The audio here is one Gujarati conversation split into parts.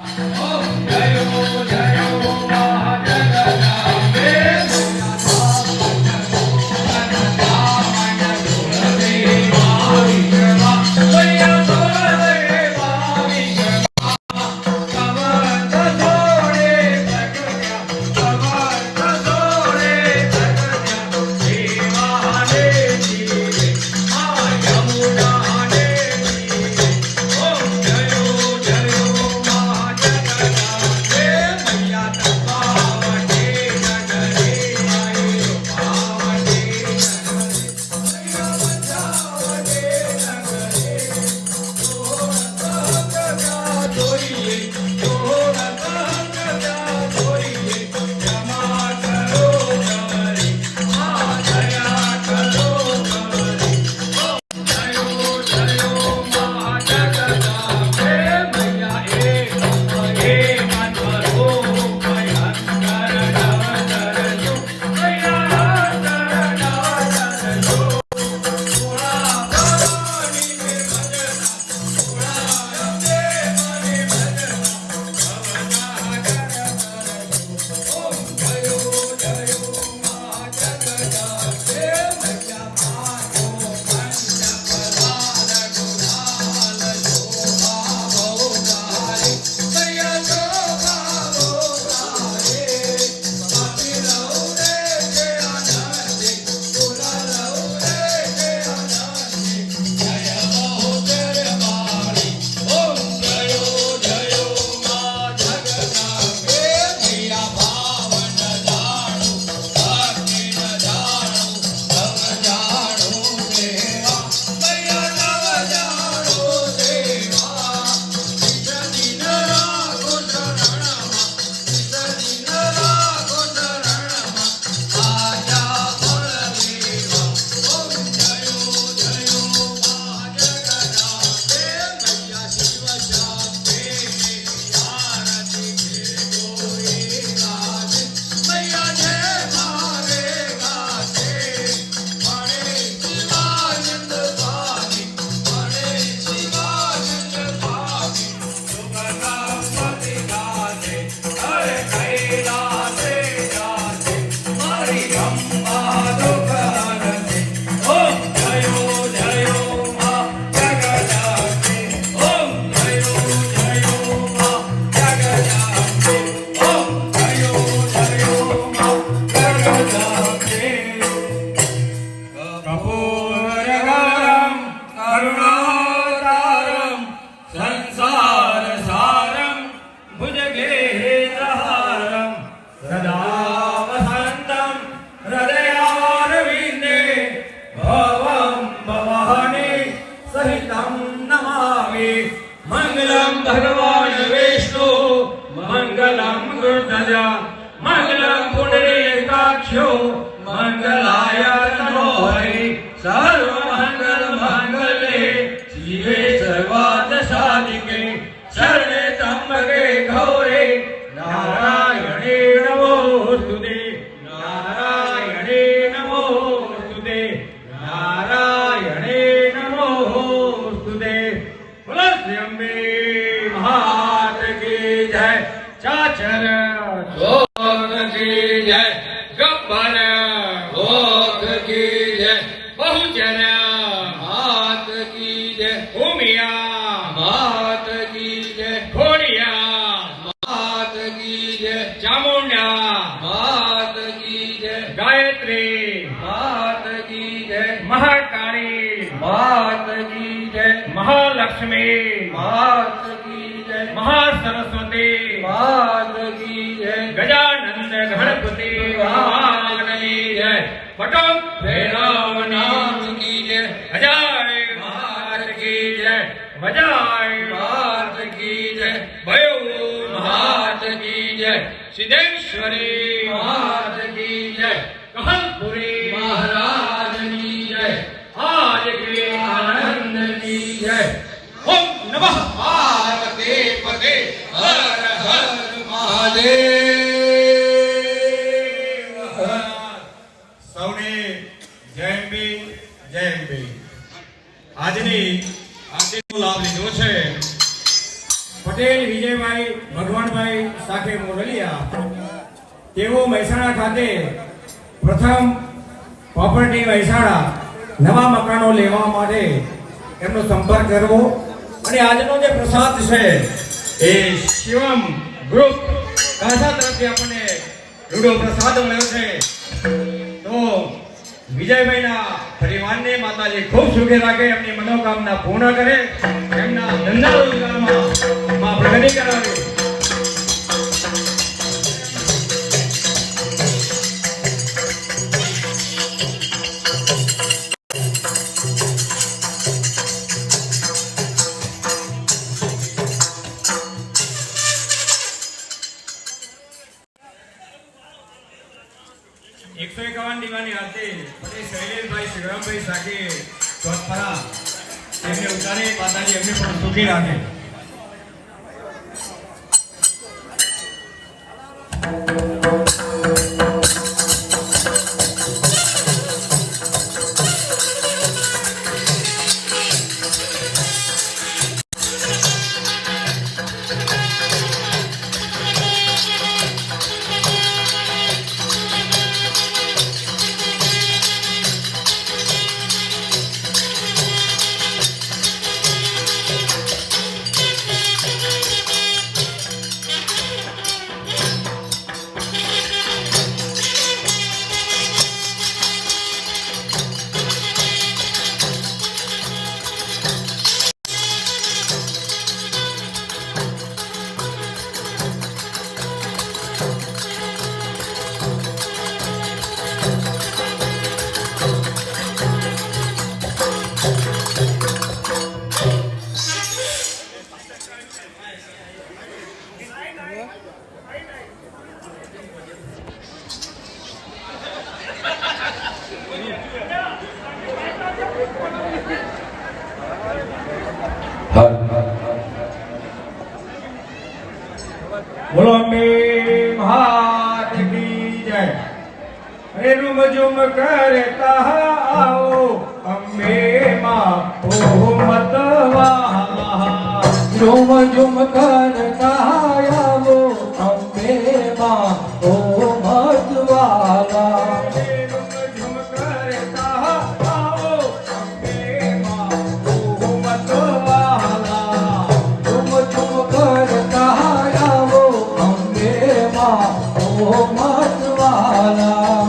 Oh. લક્ષ્મી માત કી જય મહા સરસ્વતી માત ગજાનંદ ગણપતિ ભગવાન તેઓ મહેસાણા ખાતે પ્રથમ પ્રોપર્ટી મહેસાણા નવા મકાનો લેવા માટે એમનો સંપર્ક કરવો. અને આજનો જે પ્રસાદ છે એ શિવમ ગ્રુપ કાસા તરફથી આપણને રૂડો પ્રસાદ મળ્યો છે. તો વિજયભાઈના પરિવારને માતાજી ખૂબ સુખે રાખે, એમની મનોકામના પૂર્ણ કરે, એમના ધંધા રોજગારમાં માં પ્રગતિ કરાવે. એમને પણ સુખી રાખે બોલો અંબે મહાદેવ કી જય. અરે રૂમ ઝુમ કરતા આવો. અંબે માં ઓ મત ઝુમ ઝુમ કરતા મતવાલા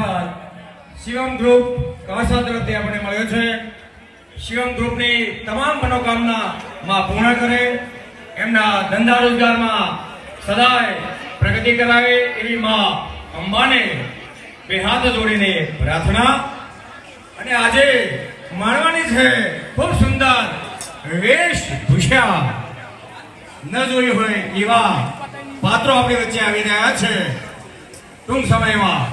પ્રસાદ શિવમ ગ્રુપ કાસા તરફથી આપણે મળ્યો છે. શિવમ ગ્રુપની તમામ મનોકામના માં પૂર્ણ કરે. એમના ધંધા રોજગારમાં સદાય પ્રગતિ કરાવે એવી માં અંબાને બે હાથ જોડીને પ્રાર્થના. અને આજે માણવાની છે ખૂબ સુંદર વેશભૂષા. ન જોઈ હોય એવા પાત્રો આપણી વચ્ચે આવી રહ્યા છે. ટૂંક સમયમાં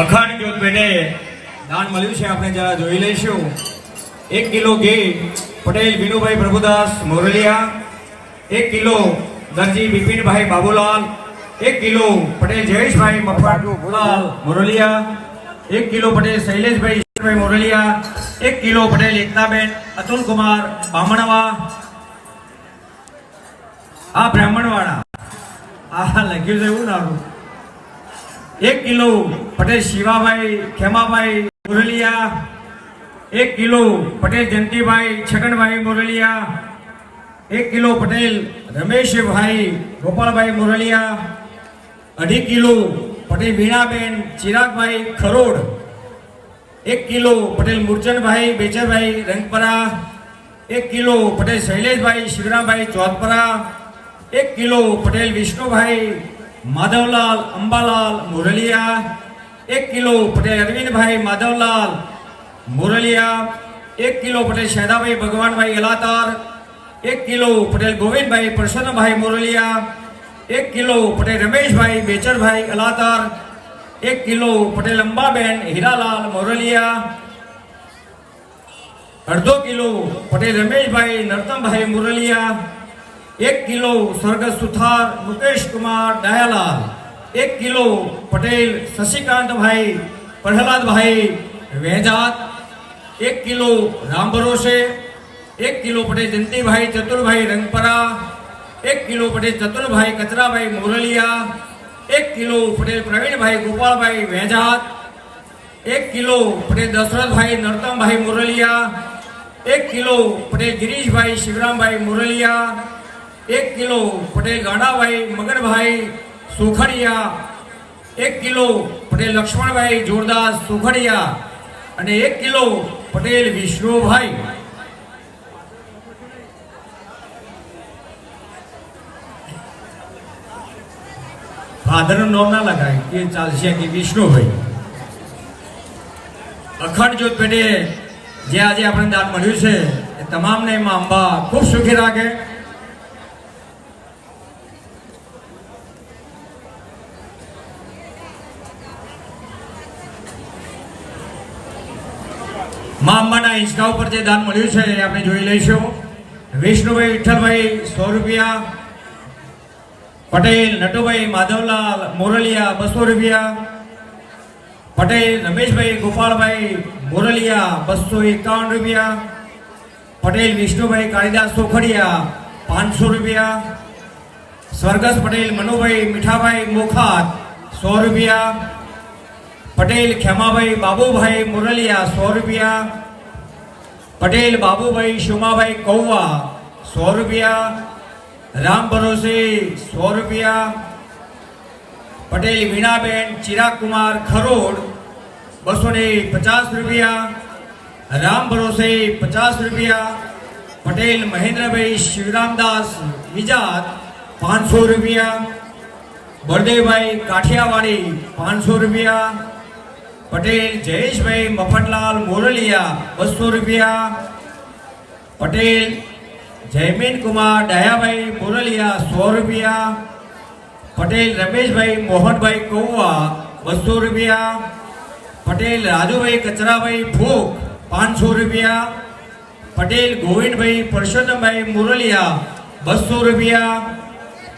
અખંડ જ્યોત પેટે મળ્યું છે, આપણે જરા જોઈ લઈશું. એક કિલો ઘી, પટેલ વિનુભાઈ પ્રભુદાસ મોરલિયા. એક કિલો દરજી બિપિનભાઈ બાબુલાલ. એક કિલો પટેલ જયેશભાઈ મફાટલાલ મોરલિયા. એક કિલો પટેલ શૈલેષભાઈ ઈશ્વરભાઈ મોરલિયા. એક કિલો પટેલ એકતાબેન અતુલકુમાર બામણવા. આ બ્રાહ્મણવાળા. આ લખ્યું છે એવું નારું એક કિલો પટેલ શિવાભાઈ ખેમાભાઈ મુરલિયા, એક કિલો પટેલ જયંતિભાઈ, છગનભાઈ મુરલિયા, એક કિલો પટેલ રમેશભાઈ, ગોપાલભાઈ મુરલિયા, અઢી કિલો પટેલ વીણાબેન ચિરાગભાઈ ખરોડ, એક કિલો પટેલ મુરચંદભાઈ બેચરભાઈ રંગપરા, એક કિલો પટેલ શૈલેષભાઈ, શિવરામભાઈ ચોથપરા, એક કિલો પટેલ વિષ્ણુભાઈ, માધવલાલ અંબાલાલ મુરલિયા એક કિલો પટેલ અરવિંદભાઈ માધવલાલ મુરલિયા એક કિલો પટેલ શેદાભાઈ ભગવાનભાઈ અલાતાર એક કિલો પટેલ ગોવિંદભાઈ પ્રસન્નભાઈ મુરલિયા એક કિલો પટેલ રમેશભાઈ બેચરભાઈ અલાતાર એક કિલો પટેલ અંબાબેન હીરાલાલ મોરલિયા અડધો કિલો પટેલ રમેશભાઈ નરતમભાઈ મુરલિયા એક કિલો સ્વર્ગસ્થ સુથાર મુકેશ કુમાર દયાલાલ એક કિલો પટેલ શશિકાંતભાઈ પ્રહલાદભાઈ વેજાત, એક કિલો રામ ભરોસે, એક કિલો પટેલ જયંતિભાઈ ચતુરભાઈ રંગપરા, એક કિલો પટેલ ચતુરભાઈ કચરાભાઈ મોરલિયા, એક કિલો પટેલ પ્રવીણભાઈ ગોપાલભાઈ વેજાત, એક કિલો પટેલ દશરથભાઈ નરતમભાઈ મોરલિયા, એક કિલો પટેલ ગિરીશભાઈ શિવરામભાઈ મોરલિયા, એક કિલો પટેલ ગાડાભાઈ મગનભાઈ સુખડિયા, એક કિલો પટેલ લક્ષ્મણભાઈ જોરદાસ સુખડિયા અને એક કિલો પટેલ વિષ્ણુભાઈ. ફાધરનું નામ ના લગાય એ ચાલશે કે વિષ્ણુભાઈ. અખંડ જ્યોત પેટે જે આજે આપણે દાન મળ્યું છે, એ તમામને એમાં અંબા ખૂબ સુખી રાખે. મા અંબાના ઇંચકા ઉપર જે દાન મળ્યું છે, એ આપણે જોઈ લઈશું. વિષ્ણુભાઈ વિઠ્ઠલભાઈ સો રૂપિયા પટેલ, નટુભાઈ માધવલાલ, મોરલિયા, બસો રૂપિયા, પટેલ, રમેશભાઈ ગોપાલભાઈ મોરલિયા, બસો એકાવન રૂપિયા, પટેલ, વિષ્ણુભાઈ, કાળીદાસ સોખડિયા, પાંચસો રૂપિયા સ્વર્ગસ પટેલ, મનુભાઈ, મીઠાભાઈ, મોખાત, સો રૂપિયા પટેલ, ખેમાભાઈ, બાબુભાઈ, મુરલિયા સો રૂપિયા પટેલ, બાબુભાઈ, શુમાભાઈ, કૌવા સો રૂપિયા રામ ભરોસે સો રૂપિયા પટેલ, વીણાબેન ચિરાગકુમાર ખરોડ, બસો ને પચાસ રૂપિયા, રામ ભરોસે, પચાસ રૂપિયા, પટેલ, મહેન્દ્રભાઈ, શિવરામદાસ વિજાત પાંચસો રૂપિયા, બળદેવભાઈ, કાઠિયાવાડી, પાંચસો રૂપિયા પટેલ, જયેશભાઈ મફતલાલ મોરલિયા, બસો રૂપિયા. પટેલ, જયમીન કુમાર, ડાયાભાઈ મોરલિયા, સો રૂપિયા. પટેલ, રમેશભાઈ મોહનભાઈ કૌવા, બસો રૂપિયા. પટેલ, રાજુભાઈ કચરાભાઈ ફૂક પાંચસો રૂપિયા. પટેલ, ગોવિંદભાઈ પરસોત્તમભાઈ મુરલિયા, બસો રૂપિયા.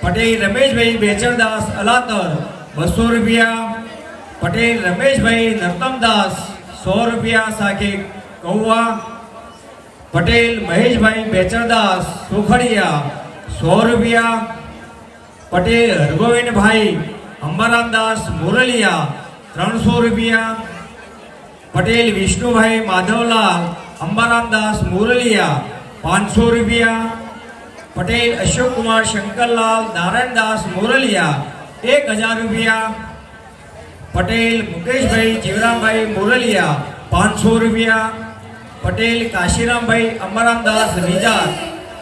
પટેલ, રમેશભાઈ બેચરદાસ અલાતર, બસો રૂપિયા. પટેલ રમેશભાઈ નરતમદાસ સો રૂપિયા સાખે કૌવા પટેલ મહેશભાઈ બેચરદાસ સુખડિયા સો રૂપિયા પટેલ હરગોવિંદભાઈ અંબારામદાસ મુરલિયા ત્રણસો રૂપિયા પટેલ વિષ્ણુભાઈ માધવલાલ અંબારામદાસ મુરલિયા પાંચસો રૂપિયા પટેલ અશોકકુમાર શંકરલાલ નારાયણદાસ મુરલિયા એક હજાર રૂપિયા પટેલ, મુકેશભાઈ, જીવરામભાઈ મુરલિયા, પાંચસો રૂપિયા. પટેલ, કાશીરામભાઈ અમરામદાસ રીજા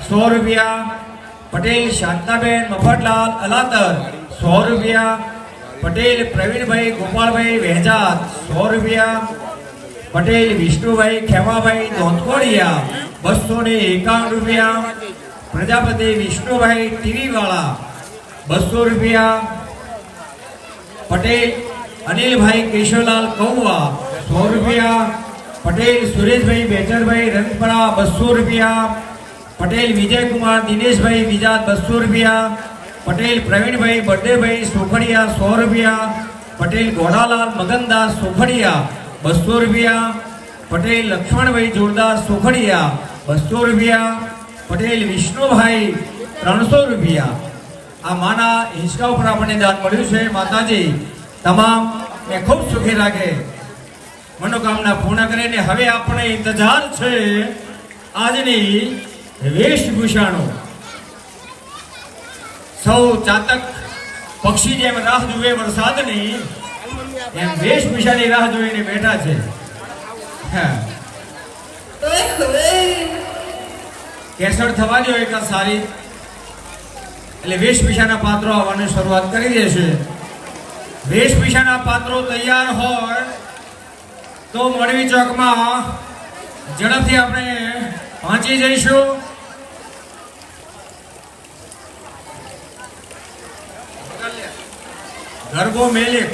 સો રૂપિયા. પટેલ, શાંતાબેન, મફતલાલ, અલાતર. સો રૂપિયા. પટેલ, પ્રવીણભાઈ ગોપાલભાઈ વહેજાત સો રૂપિયા. પટેલ, વિષ્ણુભાઈ, ખેમાભાઈ ધોંતકોડિયા બસો ને એકાવન રૂપિયા. પ્રજાપતિ, વિષ્ણુભાઈ ટીવી વાળા બસો રૂપિયા. પટેલ અનિલભાઈ કેશવલાલ કૌવા, સો રૂપિયા. પટેલ સુરેશભાઈ બેચરભાઈ, રંગપરા બસો રૂપિયા. પટેલ વિજયકુમાર, દિનેશભાઈ બીજા બસો રૂપિયા. પટેલ પ્રવીણભાઈ, બળદેવભાઈ સોખડિયા સો રૂપિયા. પટેલ ગોડાલાલ મગનદાસ સોખડિયા બસો રૂપિયા. પટેલ લક્ષ્મણભાઈ જોરદાસ સોખડિયા બસો રૂપિયા. પટેલ વિષ્ણુભાઈ ત્રણસો રૂપિયા. આ માના હિંચકા ઉપર આપણને દાન મળ્યું છે. માતાજી તમામ ને ખૂબ સુખી રાખે મનોકામના પૂર્ણ કરીને હવે આપણે ઇંતજાર છે આજની વેશભૂષાનો. સૌ ચાતક પક્ષી જેમ રાહ જુએ વરસાદની, એમ વેશભૂષાની રાહ જોઈને બેઠા છે. કેસર થવા દો એક સારી? એટલે વેશભૂષાના પાત્રો આવવાની શરૂઆત કરી દેશે. વેશભૂષાના પાત્રો તૈયાર હોય તો મળવી ચોકમાં ઝડપથી આપણે પહોંચી જઈશું. ગરબો મેલિક